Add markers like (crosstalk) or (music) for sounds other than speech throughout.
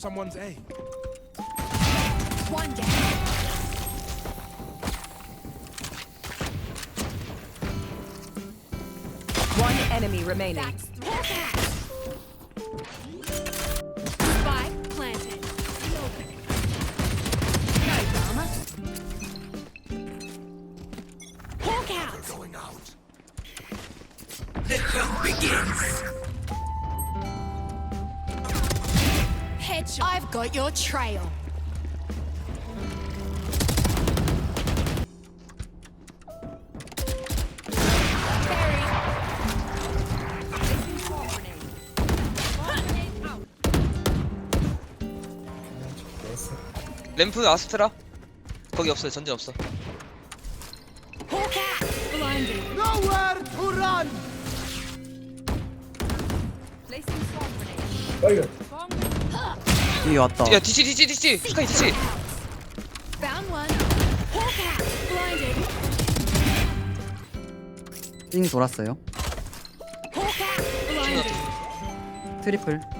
Someone's A. One down. Enemy remaining. That's three. Spike planted. No drama. Hawk out. Going out. Headshot. I've got your trail. 램프 아스트라 거기 없어요 전진 없어. Nowhere to run! 뒤에 왔다 야 DC DC DC 스카이 DC. 띵 돌았어요. 트리플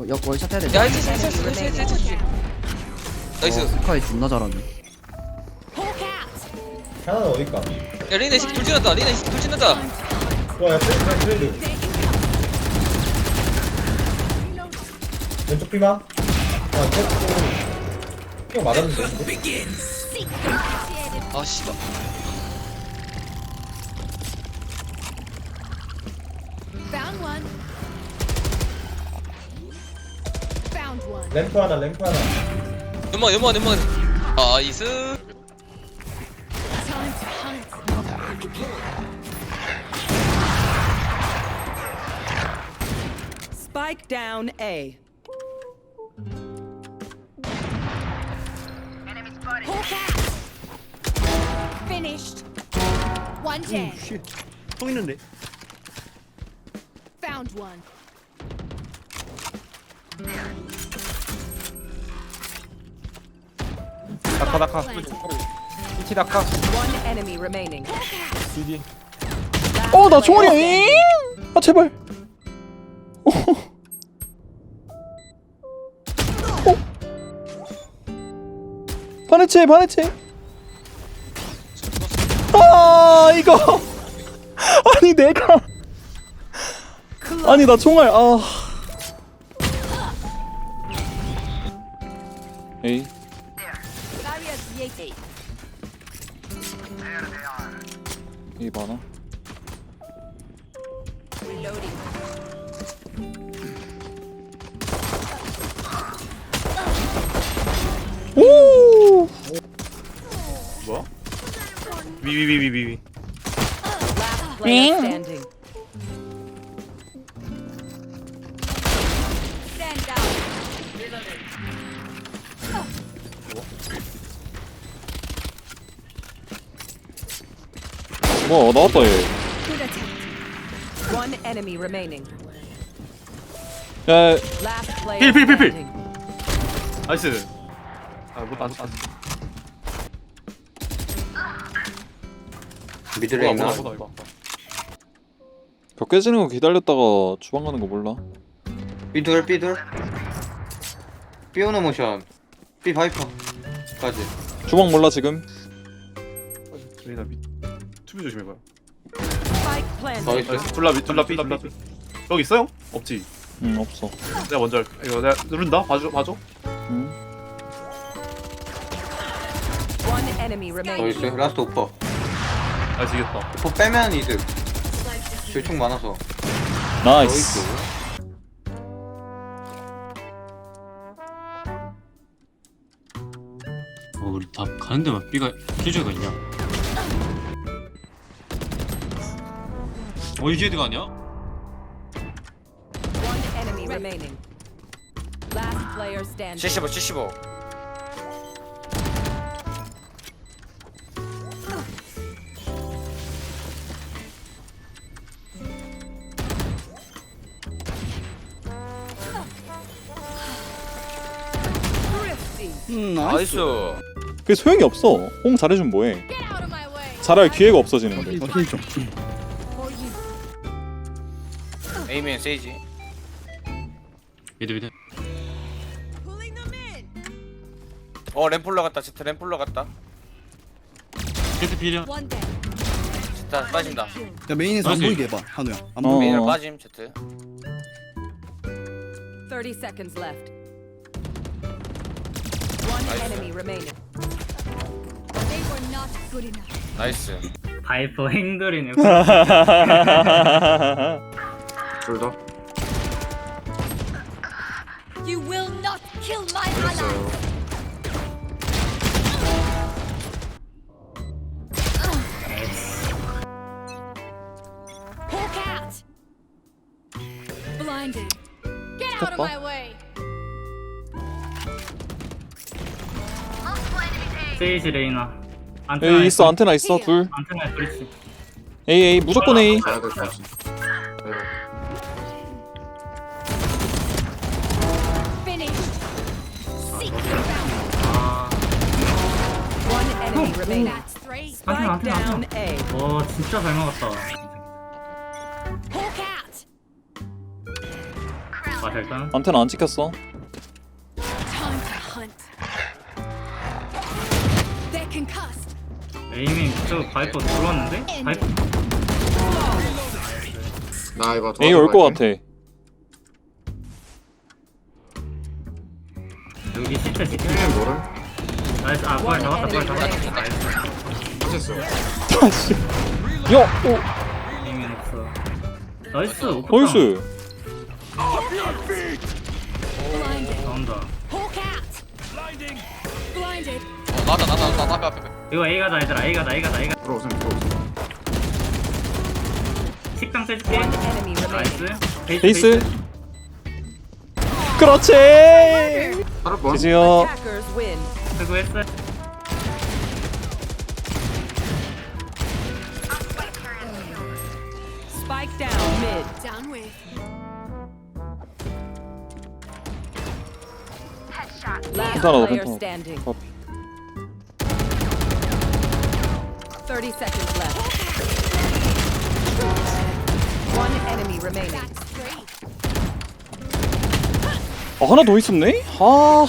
어, 역 월샷 해야 야돼 해체 해체 해체 해체 해체 해체 나이스 어, 스카이 존나 잘하네. 하나는 어딜까? 야 리나 이식 돌진한다 리나 이식 돌진한다 와, 야, 트렌드, 트렌드. 왼쪽 피마? 아, 쪽, 피가 맞았는데. 아 씨발 Found one. 램프 하나, 램프 하나. 연막 연막 연막 나이스. Spike down A. Hawk out. Finished. One dead. 또 있는데 Found one. 낙하, 낙하. 이치 낙하. One enemy remaining. CD. 어, 나 총알이야. 잉! 아, 제발. 어. 어. 반해체, 반해체. 아, 이거. (laughs) 아니, 내가. 아니, 나 총알, 아. 이 많아. Reloading. 오! 위위위위 위. Last player standing. 뭐, 나왔다, 얘. Good attempt. One enemy remaining. 야, Last player standing. 나이스. 아, 못 안, 안. 미드레 있나? 보다 이거. 벽 깨지는 거 기다렸다가 주방 가는 거 몰라. 삐둘 삐둘 삐 오너 모션 삐 바이퍼까지 주방 몰라, 지금. 레이나 밑. 투비 조심해봐요. Spike planted. 나이스 나이스. 둘라 밑, 둘라 삐, 둘라 삐. 여기 있어요? 없지. 응, 없어. 내가 먼저 할게. 이거 내가 누른다. 봐줘, 봐줘. 응. One enemy 나이스. 라스트 오퍼 나이스 이겼다. 오퍼 빼면 이득 질총 많아서 나이스. 어, 우리 다 가는 데만 B가 킬조이가 있냐? 어이제드 가냐? One enemy remaining. Last player standing. 75 75 Thrifty. 나이스 그게 소용이 없어. 홍 잘해주면 뭐해. 잘할 기회가 없어지는데. 힐좀 에이맨 세이지. 미드 미드 Pulling them in. 어 램폴러 갔다. 제트 램폴러 갔다. 세트 필이야. 제트 빠진다. 야 메인에서 안 나이스. 보이게 해봐 한우야 안 어. 보이게 메인을 빠짐 제트. 30 seconds left. One enemy remaining. They were not good enough. 나이스. 바이퍼 (laughs) 행돌이네. (laughs) 둘다 You will not kill my ally. Hawk out. Blinded. Get out of Papa. my way. 세이지 레이나. 안테나 에이 있어 안테나 있어 둘 안테나 브리치. A A 무조건 A 가야 될것 같아 enemy remaining. Spike down. A. 와 진짜 잘 막았다. Hawk out. 아 일단 안테나 안 찍혔어 Time to hunt. They're concussed. 에이밍 저 바이퍼 들어왔는데? 바이퍼 나 이거 A 올것 같아 여기 시트 시트. 힐링 뭐를? 나이스 아 부활 잡았다 부활 잡았다. 나이스. 하셨어 아씨 야! 오! 없어. 나이스. 오프다. 나이스. 나온다. Blinded. 어 나다 나다 나다 앞에 앞에. 이거 A 가 다 얘들아 A 가 다 A 가 다 A 가. 들어오세요 들어오세요 식당 enemy remaining. 나이스. 베이스 그렇지 하루 번 Attackers win. 수고했어. Spike down mid. Down with. Last 괜찮아, player 괜찮아. standing. 어. 30 seconds left. One enemy remaining. That's three. 아 하나 더 있었네? 아